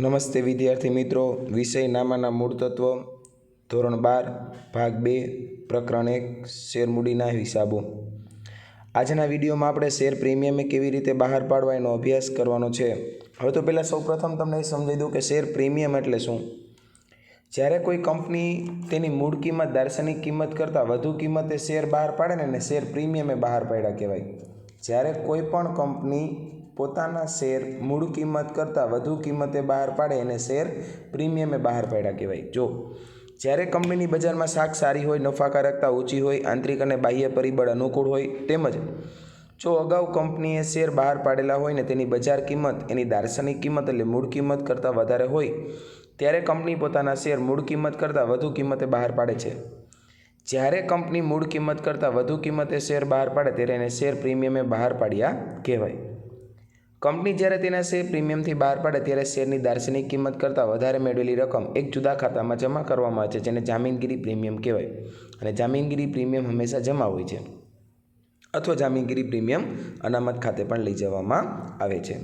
નમસ્તે વિદ્યાર્થી મિત્રો. વિષય નામાના મૂળ તત્વ, ધોરણ બાર, ભાગ બે, પ્રકરણ એક શેરમૂડીના હિસાબો. આજના વિડીયોમાં આપણે શેર પ્રીમિયમે કેવી રીતે બહાર પાડવા એનો અભ્યાસ કરવાનો છે. હવે તો પહેલાં સૌપ્રથમ તમને એ સમજાવી દઉં કે શેર પ્રીમિયમ એટલે શું? જ્યારે કોઈ કંપની તેની મૂળ કિંમત, દાર્શનિક કિંમત કરતાં વધુ કિંમતે શેર બહાર પાડે ને એને શેર પ્રીમિયમે બહાર પાડ્યા કહેવાય. જ્યારે કોઈ પણ કંપની પોતાના શેર મૂળ કિંમત કરતાં વધુ કિંમતે બહાર પાડે એને શેર પ્રીમિયમે બહાર પાડ્યા કહેવાય. જો, જ્યારે કંપનીની બજારમાં શાક સારી હોય નફાકારકતા ઊંચી હોય, આંતરિક અને બાહ્ય પરિબળ અનુકૂળ હોય, તેમજ જો અગાઉ કંપનીએ શેર બહાર પાડેલા હોય ને તેની બજાર કિંમત એની દાર્શનિક કિંમત એટલે મૂળ કિંમત કરતાં વધારે હોય, ત્યારે કંપની પોતાના શેર મૂળ કિંમત કરતાં વધુ કિંમતે બહાર પાડે છે. જ્યારે કંપની મૂળ કિંમત કરતાં વધુ કિંમતે શેર બહાર પાડે, ત્યારે એને શેર પ્રીમિયમે બહાર પાડ્યા કહેવાય. કંપની જ્યારે તેના શેર પ્રીમિયમથી બહાર પાડે ત્યારે શેરની દાર્શનિક કિંમત કરતાં વધારે મેળવેલી રકમ એક જુદા ખાતામાં જમા કરવામાં આવે છે, જેને જામીનગીરી પ્રીમિયમ કહેવાય. અને જામીનગીરી પ્રીમિયમ હંમેશા જમા હોય છે. અથવા જામીનગીરી પ્રીમિયમ અનામત ખાતે પણ લઈ જવામાં આવે છે.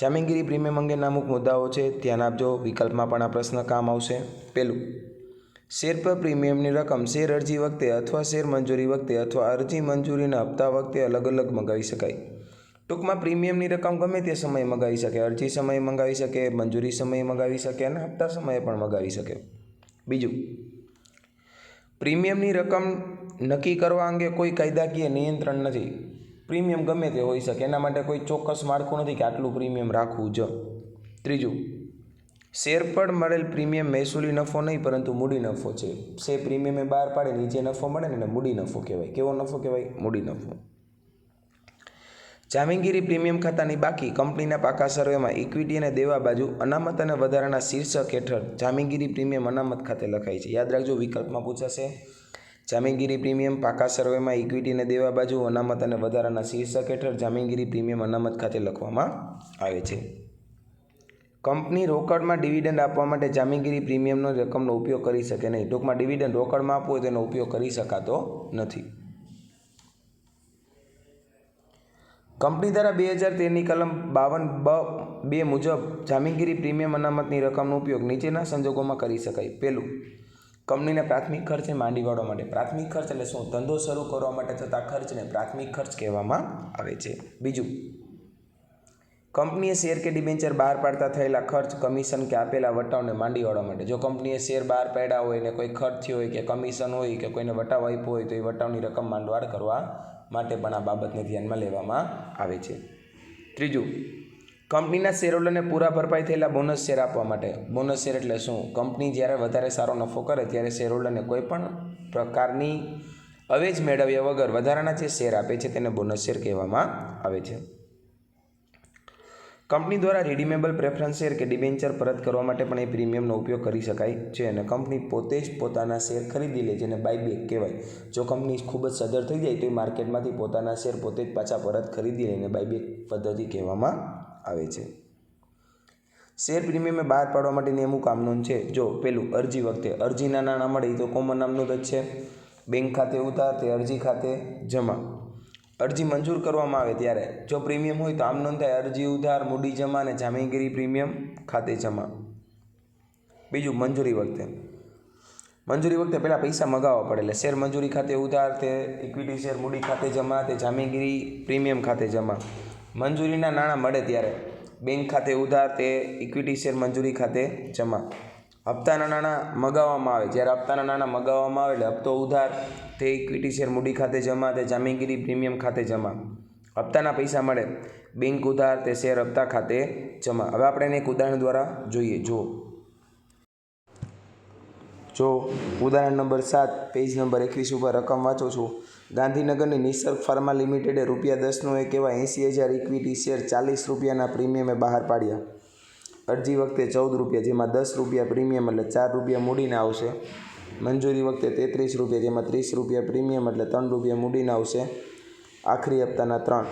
જામીનગીરી પ્રીમિયમ અંગેના અમુક મુદ્દાઓ છે, ધ્યાન આપજો. વિકલ્પમાં પણ આ પ્રશ્ન કામ આવશે. પહેલું શેર પર પ્રીમિયમની રકમ શેર અરજી વખતે અથવા શેર મંજૂરી વખતે અથવા અરજી મંજૂરીના હપ્તા વખતે અલગ અલગ મંગાવી શકાય. ટૂંકમાં પ્રીમિયમની રકમ ગમે તે સમયે મંગાવી શકે, અરજી સમયે મંગાવી શકે, મંજૂરી સમયે મંગાવી શકે અને હપ્તા સમયે પણ મંગાવી શકે. બીજું, પ્રીમિયમની રકમ નક્કી કરવા અંગે કોઈ કાયદાકીય નિયંત્રણ નથી. પ્રીમિયમ ગમે તે હોઈ શકે, એના માટે કોઈ ચોક્કસ માળખું નથી કે આટલું પ્રીમિયમ રાખવું જ. ત્રીજું, શેર પર મળેલ પ્રીમિયમ મહેસૂલી નફો નહીં, પરંતુ મૂડી નફો છે. શે પ્રીમિયમે બહાર પાડે, નીચે નફો મળે ને એને મૂડી નફો કહેવાય. કેવો નફો કહેવાય? મૂડી નફો. જામીનગીરી પ્રીમિયમ ખાતાની બાકી કંપનીના પાકા સર્વેમાં ઇક્વિટી અને દેવા બાજુ અનામત અને વધારાના શીર્ષક હેઠળ જામીનગીરી પ્રીમિયમ અનામત ખાતે લખાય છે. યાદ રાખજો, વિકલ્પમાં પૂછાશે. જામીનગીરી પ્રીમિયમ પાકા સર્વેમાં ઇક્વિટી અને દેવા બાજુ અનામત અને વધારાના શીર્ષક હેઠળ જામીનગીરી પ્રીમિયમ અનામત ખાતે લખવામાં આવે છે. કંપની રોકડમાં ડિવિડન્ડ આપવા માટે જામીનગીરી પ્રીમિયમનો રકમનો ઉપયોગ કરી શકે નહીં. ટૂંકમાં ડિવિડન્ડ રોકડમાં આપવું હોય તેનો ઉપયોગ કરી શકાતો નથી. કંપની દ્વારા બે હજાર તેરની કલમ બાવન બ બે મુજબ જામીનગીરી પ્રીમિયમ અનામતની રકમનો ઉપયોગ નીચેના સંજોગોમાં કરી શકાય. પહેલું કંપનીને પ્રાથમિક ખર્ચે માંડી વાળવા માટે. પ્રાથમિક ખર્ચ એટલે શું? ધંધો શરૂ કરવા માટે થતા ખર્ચને પ્રાથમિક ખર્ચ કહેવામાં આવે છે. બીજું, કંપનીએ શેર કે ડિબેન્ચર બહાર પાડતા થયેલા ખર્ચ, કમિશન કે આપેલા વટાવને માંડી વાળવા માટે. જો કંપનીએ શેર બહાર પાડ્યા હોય ને કોઈ ખર્ચ થયો હોય કે કમિશન હોય કે કોઈને વટાવ આપ્યો હોય તો એ વટાવની રકમ માંડવાળ કરવા માટે પણ આ બાબતને ધ્યાનમાં લેવામાં આવે છે. ત્રીજું, કંપનીના શેરહોલ્ડરને પૂરા ભરપાઈ થયેલા બોનસ શેર આપવા માટે. બોનસ શેર એટલે શું? કંપની જ્યારે વધારે સારો નફો કરે ત્યારે શેરહોલ્ડરને કોઈ પણ પ્રકારની અવેજ મેળવ્યા વગર વધારાના જે શેર આપે છે તેને બોનસ શેર કહેવામાં આવે છે. કંપની દ્વારા રિડીમેબલ પ્રેફરન્સ શેર કે ડિબેન્ચર પરત કરવા માટે પણ એ પ્રીમિયમનો ઉપયોગ કરી શકાય છે અને કંપની પોતે જ પોતાના શેર ખરીદી લે જેને બાયબેક કહેવાય. જો કંપની ખૂબ જ સદર થઈ જાય તો એ માર્કેટમાંથી પોતાના શેર પોતે જ પાછા પરત ખરીદી લઈને બાયબેક પદ્ધતિ કહેવામાં આવે છે. શેર પ્રીમિયમે બહાર પાડવા માટેની અમુક કામનોન છે. જો પેલું અરજી વખતે અરજીના નાણાં મળે તો કોમન નામનું જ છે. બેંક ખાતે ઉતાર, તે અરજી ખાતે જમા. અરજી મંજૂર કરવામાં આવે ત્યારે. જો પ્રીમિયમ હોય તો આમ નોંધાય. અરજી ઉધાર, મૂડી જમા અને જામીનગીરી પ્રીમિયમ ખાતે જમા. બીજું મંજૂરી વખતે. મંજૂરી વખતે પહેલાં પૈસા મગાવવા પડે. એટલે શેર મંજૂરી ખાતે ઉધાર, તે ઇક્વિટી શેર, મૂડી ખાતે જમા, તે જામીનગીરી પ્રીમિયમ ખાતે જમા. મંજૂરીના નાણાં મળે ત્યારે. બેંક ખાતે ઉધાર, તે ઇક્વિટી શેર મંજૂરી ખાતે જમા. હપ્તાના નાણાં મગાવવામાં આવે. જ્યારે હપ્તાના નાણાં મગાવવામાં આવે એટલે હપ્તો ઉધાર તે ઇક્વિટી શેર મૂડી ખાતે જમા, તે જામીનગીરી પ્રીમિયમ ખાતે જમા. હપ્તાના પૈસા મળે. બેંક ઉધાર, તે શેર હપ્તા ખાતે જમા. હવે આપણે એને એક ઉદાહરણ દ્વારા જોઈએ. જો જો ઉદાહરણ નંબર સાત, પેજ નંબર એકવીસ ઉપર રકમ વાંચો છું. ગાંધીનગરની નિસર્ગ ફાર્મા લિમિટેડે રૂપિયા દસનો એક એવા એંસી હજાર ઇક્વિટી શેર ચાલીસ રૂપિયાના પ્રીમિયમે બહાર પાડ્યા. અરજી વખતે ચૌદ રૂપિયા, જેમાં દસ રૂપિયા પ્રીમિયમ એટલે ચાર રૂપિયા મૂડીને આવશે. મંજૂરી વખતે તેત્રીસ રૂપિયા, જેમાં ત્રીસ રૂપિયા પ્રીમિયમ એટલે ત્રણ રૂપિયા મૂડીને આવશે. આખરી હપ્તાના ત્રણ.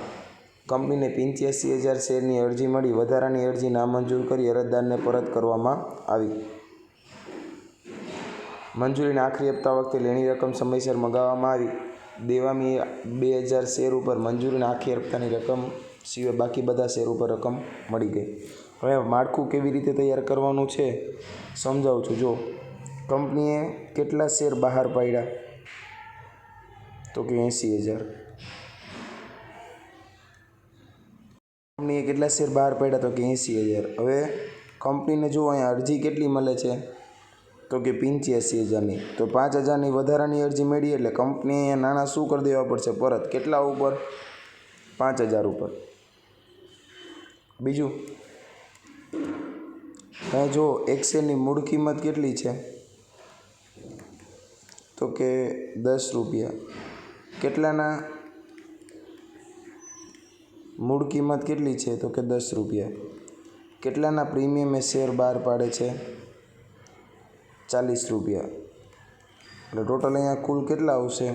કંપનીને પંચ્યાસી હજાર શેરની અરજી મળી. વધારાની અરજી નામંજૂર કરી અરજદારને પરત કરવામાં આવી. મંજૂરીના આખરી હપ્તા વખતે લેણી રકમ સમયસર મગાવવામાં આવી. દેવામી બે હજાર શેર ઉપર મંજૂરીના આખી હપ્તાની રકમ સિવાય બાકી બધા શેર ઉપર રકમ મળી ગઈ. હવે માળખું કેવી રીતે તૈયાર કરવાનું છે સમજાવું છું. જો, કંપનીએ કેટલા શેર બહાર પાડ્યા? તો કે એંસી હજાર. કંપનીએ કેટલા શેર બહાર પાડ્યા? તો કે એંસી હજાર. હવે કંપનીને જુઓ અહીંયા અરજી કેટલી મળે છે? તો કે પંચ્યાસી હજારની. તો પાંચ હજારની વધારાની અરજી મેળવી એટલે કંપનીએ અહીંયા નાણાં શું કરી દેવા પડશે? પરત. કેટલા ઉપર? પાંચ હજાર ઉપર. બીજું? અહીંયા જો એક શેરની મૂળ કિંમત કેટલી છે? તો કે દસ રૂપિયા. કેટલાના? મૂળ કિંમત કેટલી છે? તો કે દસ રૂપિયા. કેટલાના પ્રીમિયમે શેર બહાર પાડે છે? ચાલીસ રૂપિયા. એટલે ટોટલ અહીંયા કુલ કેટલા આવશે?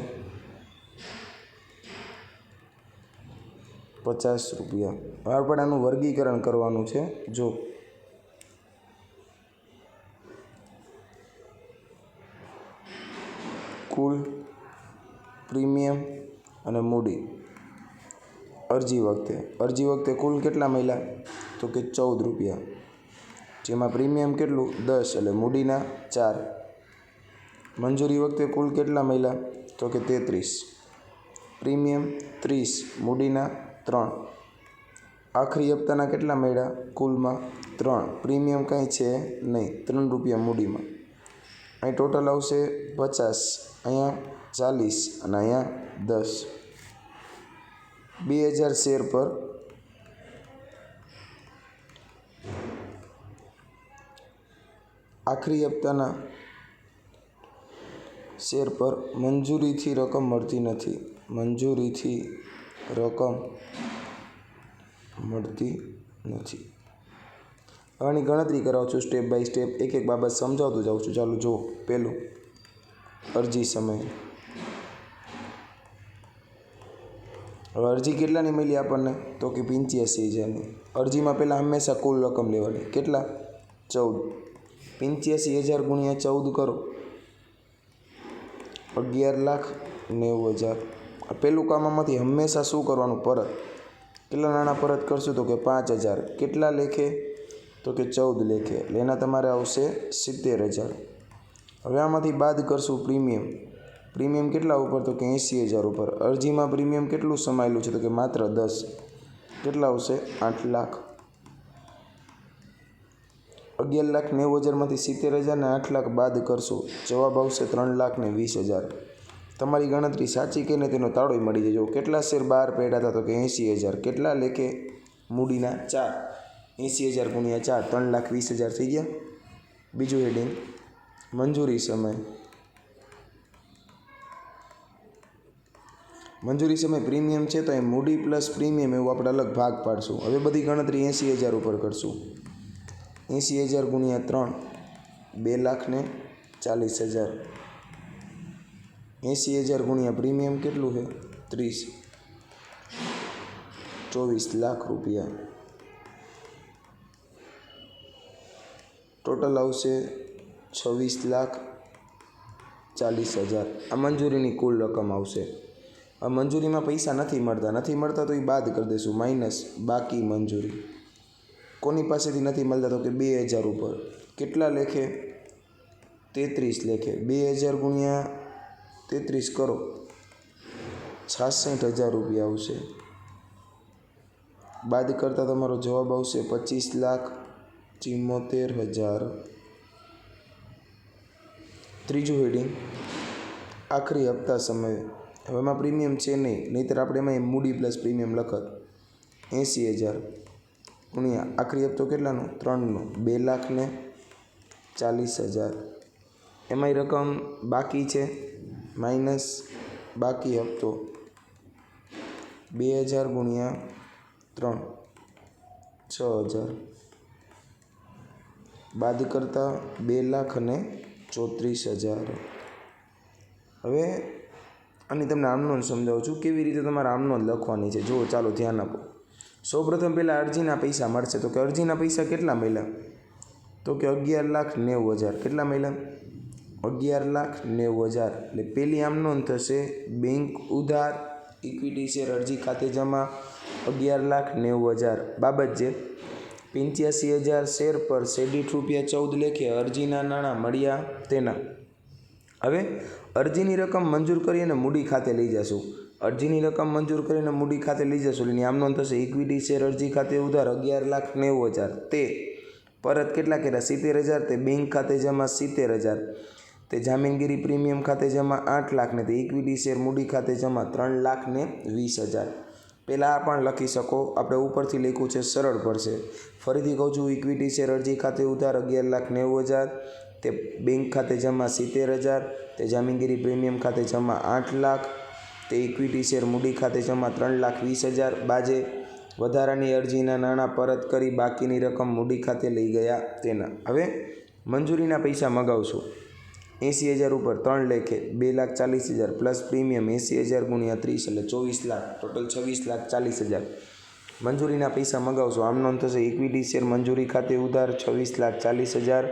પચાસ રૂપિયા. બહાર પાડાનું વર્ગીકરણ કરવાનું છે. જો કુલ પ્રીમિયમ અને મૂડી. અરજી વખતે. અરજી વખતે કુલ કેટલા મળ્યા? તો કે ચૌદ રૂપિયા. જેમાં પ્રીમિયમ કેટલું? દસ એટલે મૂડીના ચાર. મંજૂરી વખતે કુલ કેટલા મળ્યા? તો કે તેત્રીસ. પ્રીમિયમ ત્રીસ, મૂડીના ત્રણ. આખરી હપ્તાના કેટલા મળ્યા? કુલમાં ત્રણ. પ્રીમિયમ કાંઈ છે નહીં. ત્રણ રૂપિયા મૂડીમાં. અહીં ટોટલ આવશે પચાસ, અહીંયા ચાલીસ અને અહીંયા દસ. બે હજાર શેર પર. આખરી હપ્તાના શેર પર મંજૂરીથી રકમ મળતી નથી. મંજૂરીથી રકમ મળતી નથી. આની ગણતરી કરાવું છું સ્ટેપ બાય સ્ટેપ એક એક બાબત સમજાવતું જાઉં છું. ચાલો જુઓ. પહેલું, અરજી સમય. હવે અરજી કેટલાની મળી આપણને? તો કે પંચ્યાસી હજારની. અરજીમાં પહેલાં હંમેશા કુલ રકમ લેવાની. કેટલા? ચૌદ. પંચ્યાસી હજાર ગુણ્યા ચૌદ કરો. અગિયાર લાખ નેવું હજાર. પહેલું કામમાંથી હંમેશા શું કરવાનું? પરત. કેટલા નાણાં પરત કરશું તો કે પાંચ હજાર. કેટલા લેખે? તો કે ચૌદ લેખે. એટલે એના તમારે આવશે સિત્તેર હજાર. હવે આમાંથી બાદ કરશું પ્રીમિયમ. પ્રીમિયમ કેટલા ઉપર? તો કે એંસી હજાર ઉપર. અરજીમાં પ્રીમિયમ કેટલું સમાયેલું છે? તો કે માત્ર દસ. કેટલા આવશે? આઠ લાખ. અગિયાર લાખ નેવું હજારમાંથી સિત્તેર હજાર ને આઠ લાખ બાદ કરશું. જવાબ આવશે ત્રણ લાખ ને વીસ હજાર. તમારી ગણતરી સાચી કે ને તેનો તાળો મળી જજો. કેટલા શેર બહાર પડ્યા હતા? તો કે એંસી હજાર. કેટલા લેખે? મૂડીના ચાર. એંસી હજાર ગુણ્યા ચાર, ત્રણ લાખ વીસ હજાર થઈ ગયા. બીજું હેડિંગ મંજૂરી સમય. મંજૂરી સમય પ્રીમિયમ છે તો એ મૂડી પ્લસ પ્રીમિયમ એવું આપણે અલગ ભાગ પાડશું. હવે બધી ગણતરી એંસી હજાર ઉપર કરશું. એંસી હજાર ગુણ્યા ત્રણ, બે લાખ ને ચાલીસ હજાર. એંસી હજાર ગુણ્યા પ્રીમિયમ કેટલું છે? ત્રીસ. ચોવીસ લાખ રૂપિયા. ટોટલ આવશે છવ્વીસ લાખ ચાલીસ હજાર. આ મંજૂરીની કુલ રકમ આવશે. આ મંજૂરીમાં પૈસા નથી મળતા. નથી મળતા તો એ બાદ કરી દઈશું માઇનસ બાકી મંજૂરી. કોની પાસેથી નથી મળતા તો કે બે હજાર ઉપર. કેટલા લેખે? તેત્રીસ લેખે. બે હજાર ગુણ્યા તેત્રીસ કરો. છાસઠ હજાર રૂપિયા આવશે. બાદ કરતાં તમારો જવાબ આવશે પચીસ લાખ ચિમ્મોતેર હજાર. ત્રીજું હેડિંગ આખરી હપ્તા સમય. હવે એમાં પ્રીમિયમ છે નહીં, નહીંતર આપણે એમાં મૂડી પ્લસ પ્રીમિયમ લખત. એંસી હજાર. ગુણ્યા, આખરી હપ્તો કેટલાનો? ત્રણનો. બે લાખ ને ચાલીસ હજાર. એમાંય રકમ બાકી છે. માઇનસ બાકી હપ્તો બે હજાર ગુણ્યા ત્રણ, છ હજાર. બાદ કરતાં બે લાખ અને ચોત્રીસ હજાર. હવે આની તમને આમનોંધ સમજાવું છું, કેવી રીતે તમારે આમનોંધ લખવાની છે. જુઓ, ચાલો ધ્યાન આપો. સૌપ્રથમ પહેલાં અરજીના પૈસા મળશે. તો કે અરજીના પૈસા કેટલા મળ્યા? તો કે અગિયાર લાખ નેવું હજાર. કેટલા મળ્યા? અગિયાર લાખ નેવું હજાર. એટલે પહેલી આમ થશે બેંક ઉધાર, ઇક્વિટી શેર અરજી ખાતે જમા, અગિયાર લાખ નેવું હજાર. બાબત છે પંચ્યાસી હજાર શેર પર સેડીઠ રૂપિયા ચૌદ લેખે અરજીના નાણાં મળ્યા તેના. હવે અરજીની રકમ મંજૂર કરી અને મૂડી ખાતે લઈ જશું. અરજીની રકમ મંજૂર કરીને મૂડી ખાતે લઈ જશું એની આમ નોંધ થશે ઇક્વિટી શેર અરજી ખાતે ઉધાર અગિયાર લાખ નેવું હજાર. તે પરત કેટલા કર્યા? સિત્તેર હજાર. તે બેંક ખાતે જમા સિત્તેર હજાર. તે જામીનગીરી પ્રીમિયમ ખાતે જમા આઠ લાખ ને તે ઇક્વિટી શેર મૂડી ખાતે જમા ત્રણ લાખ ને વીસ હજાર. પહેલાં આ પણ લખી શકો. આપણે ઉપરથી લખ્યું છે, સરળ પડશે ફરીથી કહું છું ઇક્વિટી શેર અરજી ખાતે ઉધાર અગિયાર લાખ નેવું હજાર, તે બેંક ખાતે જમા સિત્તેર હજાર, તે જામીનગીરી પ્રીમિયમ ખાતે જમા આઠ લાખ, તે ઇક્વિટી શેર મૂડી ખાતે જમા ત્રણ લાખ વીસ હજાર. બાજે, વધારાની અરજીના નાણાં પરત કરી બાકીની રકમ મૂડી ખાતે લઈ ગયા તેના. હવે મંજૂરીના પૈસા મગાવશું. એંસી હજાર ઉપર ત્રણ લેખે બે લાખ ચાલીસ હજાર પ્લસ પ્રીમિયમ એંસી હજાર ગુણ્યા ત્રીસ એટલે ચોવીસ લાખ. ટોટલ છવ્વીસ લાખ ચાલીસ હજાર. મંજૂરીના પૈસા મગાવશો, આમ નોંધ થશે. ઇક્વિટી શેર મંજૂરી ખાતે ઉધાર છવ્વીસ લાખ ચાલીસ હજાર.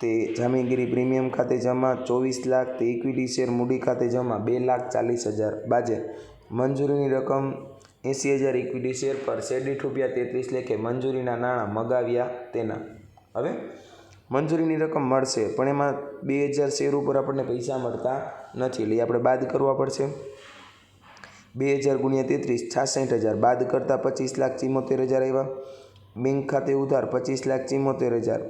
તે જામીનગીરી પ્રીમિયમ ખાતે જમા ચોવીસ લાખ. તે ઇક્વિટી શેર મૂડી ખાતે જમા બે લાખ ચાલીસ હજાર. બાજે, મંજૂરીની રકમ એંસી હજાર ઇક્વિટી શેર પર શેડીઠ રૂપિયા તેત્રીસ લેખે મંજૂરીના નાણાં મગાવ્યા તેના. હવે મંજૂરીની રકમ મળશે, પણ એમાં બે હજાર શેર ઉપર આપણને પૈસા મળતા નથી. એટલે આપણે બાદ કરવા પડશે. બે હજાર ગુણ્યા તેત્રીસ, છાસઠ હજાર. બાદ કરતાં પચીસ લાખ ચિમોતેર હજાર આવ્યા. બેંક ખાતે ઉધાર પચીસ લાખ ચિમોતેર હજાર.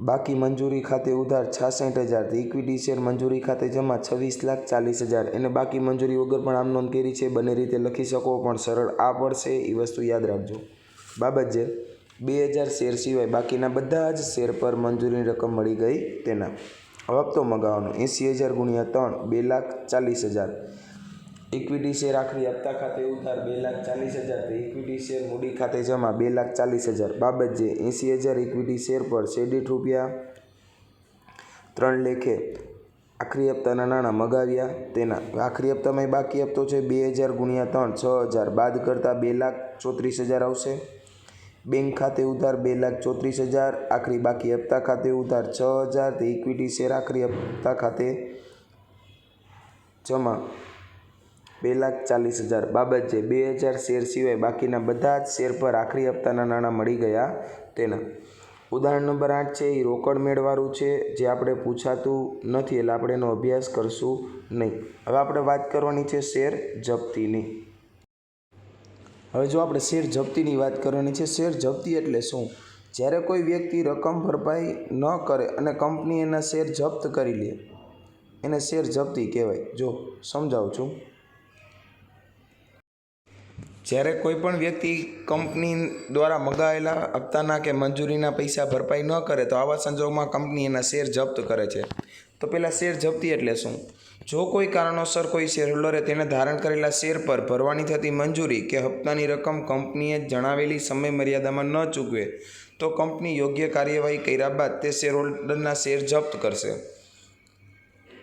બાકી મંજૂરી ખાતે ઉધાર છાસઠ હજાર. ઇક્વિટી શેર મંજૂરી ખાતે જમા છવ્વીસ લાખ ચાલીસ હજાર. એને બાકી મંજૂરી વગર પણ આમ નોંધ કરી છે, બંને રીતે લખી શકો, પણ સરળ આ પડશે, એ વસ્તુ યાદ રાખજો. બાબત છે બે હજાર શેર સિવાય બાકીના બધા જ શેર પર મંજૂરીની રકમ મળી ગઈ તેના. હપ્તો મગાવવાનો. એંસી હજાર ગુણ્યા ત્રણ, બે લાખ ચાલીસ હજાર. ઇક્વિટી શેર આખરી હપ્તા ખાતે ઉધાર, બે લાખ ચાલીસ હજાર. તો ઇક્વિટી શેર મૂડી ખાતે જમા, બે લાખ ચાલીસ હજાર. બાબત જે એંસી હજાર ઇક્વિટી શેર પર શેડીઠ રૂપિયા ત્રણ લેખે આખરી હપ્તાના નાણાં મગાવ્યા તેના. આખરી હપ્તામાં બાકી હપ્તો છે બે હજાર ગુણ્યા ત્રણ, છ હજાર. બાદ કરતાં બે લાખ ચોત્રીસ હજાર આવશે. બેંક ખાતે ઉધાર બે લાખ ચોત્રીસ હજાર, આખરી બાકી હપ્તા ખાતે ઉધાર છ હજાર, તે ઇક્વિટી શેર આખરી હપ્તા ખાતે જમા બે લાખ ચાલીસ હજાર. બાબત છે, બે હજાર શેર સિવાય બાકીના બધા જ શેર પર આખરી હપ્તાના નાણાં મળી ગયા તેના. ઉદાહરણ નંબર આઠ છે એ રોકડ મેળવાળું છે, જે આપણે પૂછાતું નથી એટલે આપણે એનો અભ્યાસ કરશું નહીં. હવે આપણે વાત કરવાની છે શેર જપ્તીની. હવે જો આપણે શેર જપ્તીની વાત કરવાની છે, શેર જપ્તી એટલે શું? જ્યારે કોઈ વ્યક્તિ રકમ ભરપાઈ ન કરે અને કંપની એના શેર જપ્ત કરી લે, એને શેર જપ્તી કહેવાય. જો, સમજાવું છું. જ્યારે કોઈ પણ વ્યક્તિ કંપની દ્વારા મગાવેલા હપ્તાના કે મંજૂરીના પૈસા ભરપાઈ ન કરે, તો આવા સંજોગોમાં કંપની એના શેર જપ્ત કરે છે. તો પહેલાં શેર જપ્તી એટલે શું? જો કોઈ કારણોસર કોઈ શેરહોલ્ડરે તેને ધારણ કરેલા શેર પર ભરવાની થતી મંજૂરી કે હપ્તાની રકમ કંપનીએ જણાવેલી સમય મર્યાદામાં ન ચૂકવે, તો કંપની યોગ્ય કાર્યવાહી કર્યા બાદ તે શેરહોલ્ડરના શેર જપ્ત કરશે.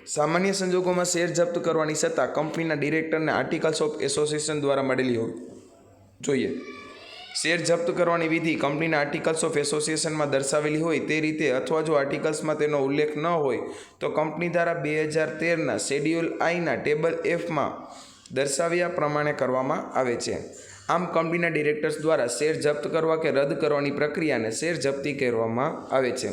સામાન્ય સંજોગોમાં શેર જપ્ત કરવાની સત્તા કંપનીના ડિરેક્ટરને આર્ટિકલ્સ ઓફ એસોસિએશન દ્વારા મળેલી હોવી જોઈએ. શેર જપ્ત કરવાની વિધિ કંપનીના આર્ટિકલ્સ ઓફ એસોસિએશનમાં દર્શાવેલી હોય તે રીતે અથવા જો આર્ટિકલ્સમાં તેનો ઉલ્લેખ ન હોય, તો કંપની દ્વારા બે હજાર તેરના શેડ્યુલ આઈના ટેબલ એફમાં દર્શાવ્યા પ્રમાણે કરવામાં આવે છે. આમ કંપનીના ડિરેક્ટર્સ દ્વારા શેર જપ્ત કરવા કે રદ કરવાની પ્રક્રિયાને શેર જપ્તી કહેવામાં આવે છે.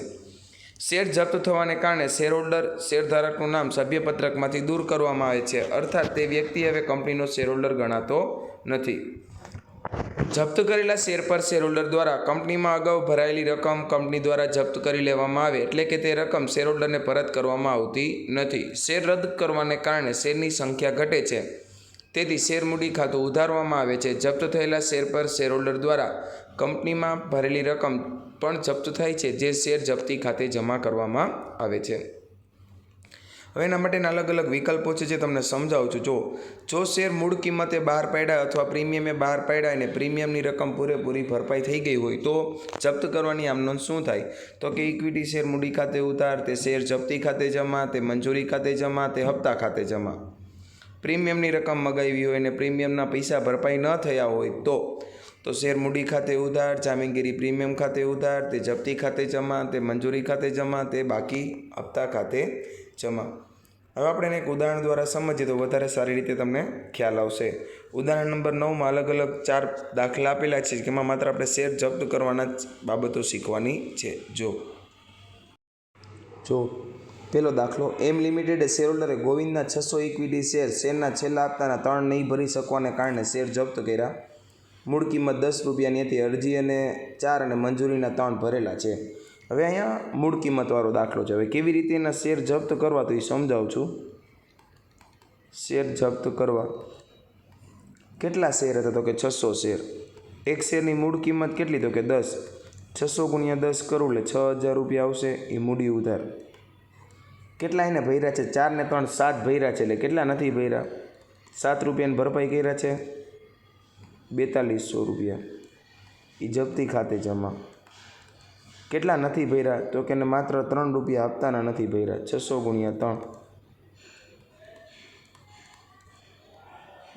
શેર જપ્ત થવાને કારણે શેરહોલ્ડર શેરધારકનું નામ સભ્યપત્રકમાંથી દૂર કરવામાં આવે છે, અર્થાત તે વ્યક્તિ હવે કંપનીનો શેરહોલ્ડર ગણાતો નથી. જપ્ત કરેલા શેર પર શેરહોલ્ડર દ્વારા કંપનીમાં અગાઉ ભરાયેલી રકમ કંપની દ્વારા જપ્ત કરી લેવામાં આવે એટલે કે તે રકમ શેરહોલ્ડરને પરત કરવામાં આવતી નથી. શેર રદ કરવાને કારણે શેરની સંખ્યા ઘટે છે. તેથી શેર મૂડી ખાતું ઉધારવામાં આવે છે. જપ્ત થયેલા શેર પર શેરહોલ્ડર દ્વારા કંપનીમાં ભરેલી રકમ પણ જપ્ત થાય છે, જે શેર જપ્તી ખાતે જમા કરવામાં આવે છે. હવે એના માટેના અલગ અલગ વિકલ્પો છે જે તમને સમજાવું છું. જો જો શેર મૂળ કિંમતે બહાર પાડ્યા અથવા પ્રીમિયમે બહાર પાડ્યા અને પ્રીમિયમની રકમ પૂરેપૂરી ભરપાઈ થઈ ગઈ હોય તો જપ્ત કરવાની આમ નોંધ શું થાય? તો કે ઇક્વિટી શેર મૂડી ખાતે ઉતાર, તે શેર જપ્તી ખાતે જમા, તે મંજૂરી ખાતે જમા, તે હપ્તા ખાતે જમા. પ્રીમિયમની રકમ મગાવી હોય અને પ્રીમિયમના પૈસા ભરપાઈ ન થયા હોય તો તો શેર મૂડી ખાતે ઉધાર, જામીનગીરી પ્રીમિયમ ખાતે ઉધાર, તે જપ્તી ખાતે જમા, તે મંજૂરી ખાતે જમા, તે બાકી હપ્તા ખાતે જમા. હવે આપણે એને એક ઉદાહરણ દ્વારા સમજીએ તો વધારે સારી રીતે તમને ખ્યાલ આવશે. ઉદાહરણ નંબર નવમાં અલગ અલગ ચાર દાખલા આપેલા છે જેમાં માત્ર આપણે શેર જપ્ત કરવાના જ બાબતો શીખવાની છે. જો. જો. પેલો દાખલો. એમ લિમિટેડે શેરહોલ્ડરે ગોવિંદના છસો ઇક્વિટી શેર શેરના છેલ્લા હપ્તાના ત્રણ નહીં ભરી શકવાને કારણે શેર જપ્ત કર્યા. મૂળ કિંમત દસ રૂપિયાની હતી. અરજી અને ચાર અને મંજૂરીના ત્રણ ભરેલા છે. હવે અહીંયા મૂળ કિંમતવાળો દાખલો છે. હવે કેવી રીતે એના શેર જપ્ત કરવા, તો એ સમજાવું છું. શેર જપ્ત કરવા. કેટલા શેર હતા? તો કે છસો શેર. એક શેરની મૂળ કિંમત કેટલી? તો કે દસ. છસો ગુણ્યા દસ કરું એટલે છ હજાર રૂપિયા આવશે. એ મૂડી ઉધાર. કેટલા એને ભર્યા છે? ચાર ને ત્રણ સાત ભર્યા છે એટલે કેટલા નથી ભર્યા? સાત રૂપિયાની ભરપાઈ કર્યા છે. બેતાલીસો રૂપિયા. એ જપ્તી ખાતે જમા. કેટલા નથી ભર્યા? તો કે માત્ર ત્રણ રૂપિયા આપતાના નથી ભર્યા. છસો ગુણ્યા ત્રણ.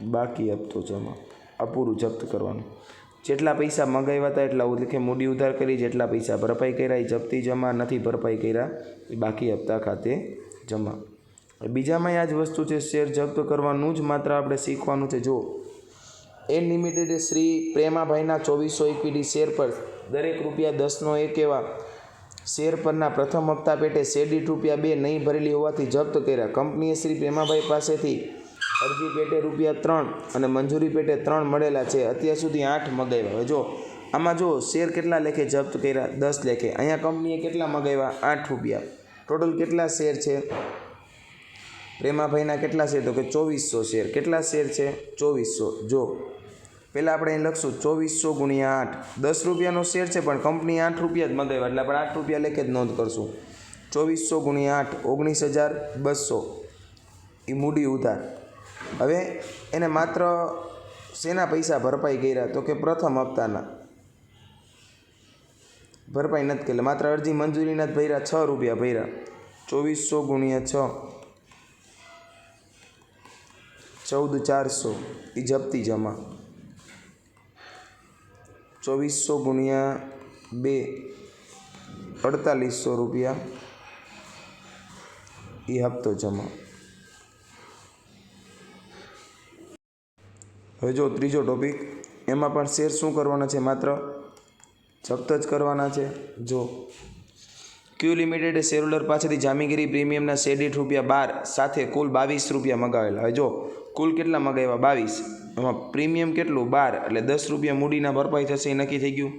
બાકી હપ્તો જમા. અપૂરું જપ્ત કરવાનું. જેટલા પૈસા મંગાવ્યા હતા એટલા ઉલ્લેખે મૂડી ઉધાર કરી જેટલા પૈસા ભરપાઈ કર્યા એ જપ્તી જમા નથી ભરપાઈ કર્યા. એ બાકી હપ્તા ખાતે જમા. બીજામાં આ જ વસ્તુ છે, શેર જપ્ત કરવાનું જ માત્ર આપણે શીખવાનું છે. જો એ લિમિટેડ શ્રી પ્રેમાભાઈના ચોવીસો ઇક્વિટી શેર પર દરેક રૂપિયા દસનો એક એવા શેર પરના પ્રથમ હપ્તા પેટે શેરદીઠ રૂપિયા બે નહીં ભરેલી હોવાથી જપ્ત કર્યા. કંપનીએ શ્રી પ્રેમાભાઈ પાસેથી અરજી પેટે રૂપિયા ત્રણ અને મંજૂરી પેટે ત્રણ મળેલા છે. અત્યાર સુધી આઠ મગાવ્યા. હવે જો, આમાં જો શેર કેટલા લેખે જપ્ત કર્યા? દસ લેખે. અહીંયા કંપનીએ કેટલા મગાવ્યા? આઠ રૂપિયા. ટોટલ કેટલા શેર છે? પ્રેમાભાઈના કેટલા શેર? તો કે ચોવીસો શેર. કેટલા શેર છે? ચોવીસો. જો પહેલાં આપણે અહીં લખશું ચોવીસો ગુણ્યા આઠ. દસ રૂપિયાનો શેર છે, પણ કંપની આઠ રૂપિયા જ મગાવ્યા, એટલે આપણે આઠ રૂપિયા લેખે જ નોંધ કરશું. ચોવીસો ગુણ્યા આઠ, ઓગણીસ હજાર બસો. એ મૂડી ઉધાર. હવે એને માત્ર શેના પૈસા ભરપાઈ કર્યા? તો કે પ્રથમ હપ્તાના. ભરપાઈ નથી કરેલા માત્ર અરજી મંજૂરીના જ ભર્યા, છ રૂપિયા ભર્યા. ચોવીસો ગુણ્યા છ. ચૌદ ચારસો. એ જપ્તી જમા. ચોવીસો ગુણ્યા બે, અડતાલીસો રૂપિયા. એ હપ્તો જમા. હવે જો ત્રીજો ટોપિક એમાં પણ શેર શું કરવાના છે? માત્ર જપ્ત જ કરવાના છે. જો ક્યુ લિમિટેડે શેરહોલ્ડર પાસેથી જામીગીરી પ્રીમિયમના શેરદીઠ રૂપિયા બાર સાથે કુલ બાવીસ રૂપિયા મગાવેલા. હવે જો, કુલ કેટલા મગાવ્યા? બાવીસ. એમાં પ્રીમિયમ કેટલું? બાર. એટલે દસ રૂપિયા મૂડીના ભરપાઈ થશે, એ નક્કી થઈ ગયું.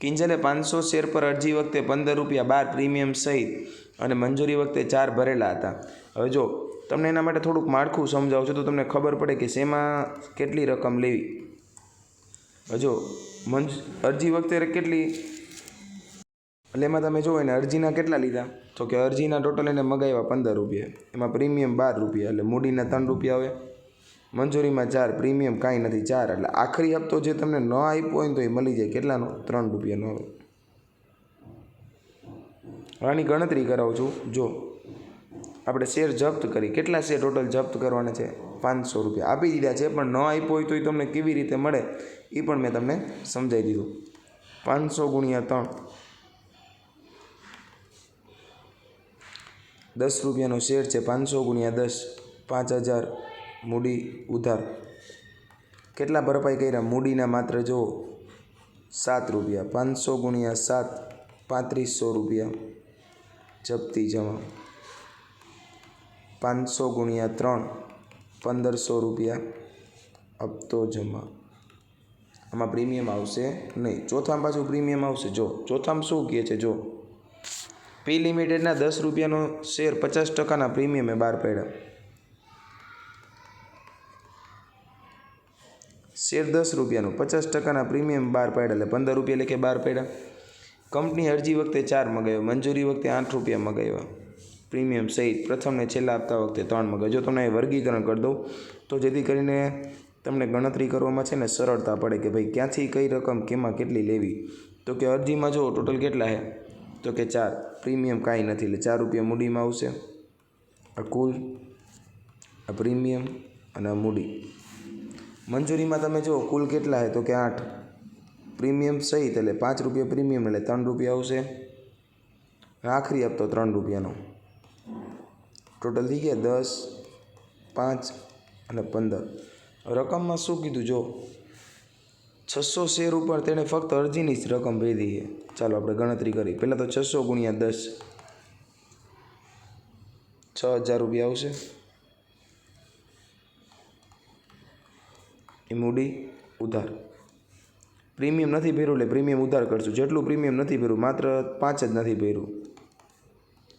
કિંજલે પાંચસો શેર પર અરજી વખતે પંદર રૂપિયા, બાર પ્રીમિયમ સહિત. અને મંજૂરી વખતે ચાર ભરેલા હતા. હવે જો, તમને એના માટે થોડુંક માળખું સમજાવું છું, તો તમને ખબર પડે કે શેમાં કેટલી રકમ લેવી. હજો મંજ, અરજી વખતે કેટલી? એટલે એમાં તમે જુઓ, એને અરજીના કેટલા લીધા? તો કે અરજીના ટોટલ એને મગાવ્યા પંદર રૂપિયા. એમાં પ્રીમિયમ બાર રૂપિયા, એટલે મૂડીના ત્રણ રૂપિયા આવે. મંજૂરીમાં ચાર, પ્રીમિયમ કાંઈ નથી, ચાર. એટલે આખરી હપ્તો જે તમને ન આપ્યો હોય ને તો એ મળી જાય. કેટલાનો? ત્રણ રૂપિયાનો હવે આની ગણતરી કરાવું છું. જો, આપણે શેર જપ્ત કરી. કેટલા શેર ટોટલ જપ્ત કરવાના છે? પાંચસો રૂપિયા. આપી દીધા છે, પણ ન આપ્યો હોય તો એ તમને કેવી રીતે મળે, એ પણ મેં તમને સમજાવી દીધું. પાંચસો ગુણ્યા ત્રણ. દસ રૂપિયાનો શેર છે, પાંચસો ગુણ્યા દસ. પાંચ હજાર. મૂડી ઉધાર. કેટલા ભરપાઈ કર્યા? મૂડીના માત્ર જો સાત રૂપિયા. પાંચસો ગુણ્યા સાત, પાંત્રીસો રૂપિયા જપ્તી જમા. પાંચસો ગુણ્યા ત્રણ, પંદરસો રૂપિયા હપ્તો જમા. આમાં પ્રીમિયમ આવશે નહીં. ચોથામાં પાછું પ્રીમિયમ આવશે. જો, ચોથામાં શું કહે છે? જો પી લિમિટેડના દસ રૂપિયાનો શેર પચાસ ટકાના પ્રીમિયમે બહાર પડ્યા. શેર દસ રૂપિયાનું. પચાસ ટકાના પ્રીમિયમ બહાર પાડ્યા એટલે પંદર રૂપિયા લેખે બહાર પાડ્યા કંપની અરજી વખતે ચાર મગાવ્યો. મંજૂરી વખતે આઠ રૂપિયા મગાવ્યા. પ્રીમિયમ સહિત પ્રથમને છેલ્લા આપતા વખતે ત્રણ મગાવ્યો. જો તમને વર્ગીકરણ કરી દઉં, તો જેથી કરીને તમને ગણતરી કરવામાં છે ને સરળતા પડે કે ભાઈ ક્યાંથી કઈ રકમ કેમાં કેટલી લેવી. તો કે અરજીમાં જો ટોટલ કેટલા છે? તો કે ચાર. પ્રીમિયમ કાંઈ નથી. એટલે ચાર રૂપિયા મૂડીમાં આવશે. આ કુલ, આ પ્રીમિયમ અને મૂડી. મંજૂરીમાં તમે જુઓ, કુલ કેટલા છે? તો કે આઠ. પ્રીમિયમ સહિત એટલે પાંચ રૂપિયા પ્રીમિયમ એટલે ત્રણ રૂપિયા આવશે. આખરી આપતો ત્રણ રૂપિયાનો. ટોટલ થઈ ગયા દસ, પાંચ અને પંદર. રકમમાં શું કીધું? જો, છસો શેર ઉપર તેણે ફક્ત અરજીની જ રકમ ભરી છે. ચાલો આપણે ગણતરી કરી. પહેલાં તો છસો ગુણ્યા દસ. છ હજાર રૂપિયા આવશે. એ મૂડી ઉધાર. પ્રીમિયમ નથી ભર્યું એટલે પ્રીમિયમ ઉધાર કરશું. જેટલું પ્રીમિયમ નથી ભર્યું, માત્ર પાંચ જ નથી ભર્યું.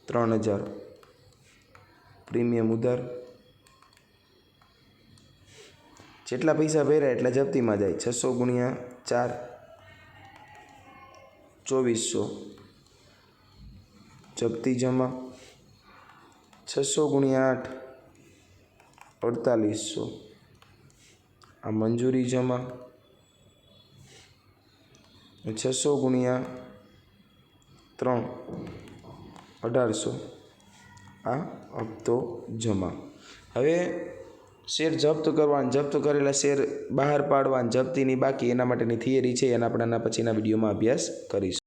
ત્રણ હજાર. પ્રીમિયમ ઉધાર. જેટલા પૈસા ભર્યા એટલા જપ્તીમાં જાય. છસો ગુણ્યા ચાર. ચોવીસો. જપ્તી જમા. છસો ગુણ્યા આઠ. અડતાલીસો. આ મંજૂરી જમા છસો ગુણ્યા ત્રણ, અઢારસો. આ હપ્તો જમા. હવે શેર જપ્ત કરવા જપ્ત કરેલા શેર બહાર પાડવા જપ્તીની બાકી એના માટેની થિયરી છે, એના આપણે પછીના વિડીયોમાં અભ્યાસ કરીશું.